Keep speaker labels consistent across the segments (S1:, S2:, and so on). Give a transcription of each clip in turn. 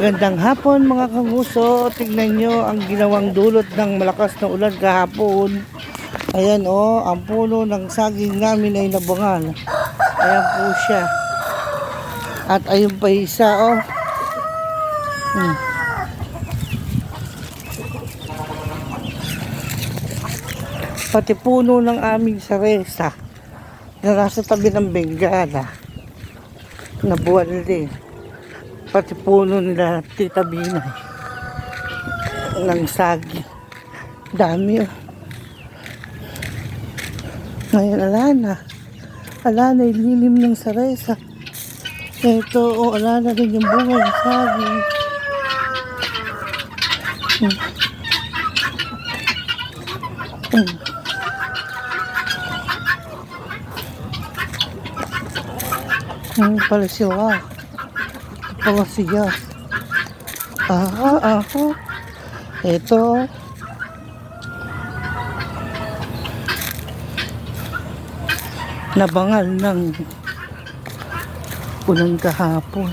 S1: Magandang hapon mga kanguso. Tingnan nyo ang ginawang dulot ng malakas na ulan kahapon. Ayan o, oh, ang puno ng saging namin ay nabangal. Ayan po siya. At ayun pa isa o. Oh. Hmm. Pati puno ng aming saresa na nasa tabi ng Bengala na buwan din. Pati puno nila Tita Bina ng sagi. Dami oh. Ngayon ala na. Ala na ililim ng saresa. Ito oh, ala na rin yung bunga ng sagi. Hmm. Hmm. Hmm, pala. Ah. Pala siya. Ah, ah. Ito. Nabangal ng ulan kahapon.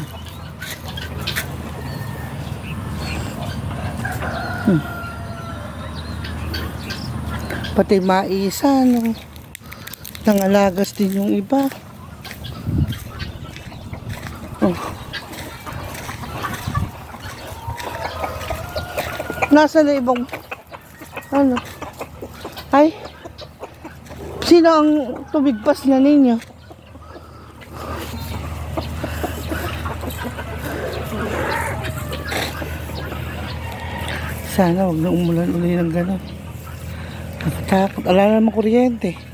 S1: Hmm. Pati maisa, no? Nangalagas din yung iba. Oh. Nasa na ibang ano? Ay. Sino ang tumigpas na ninyo? Sana wag na umulan uli ng gano'n. Nakatakot. Ala naman kuryente.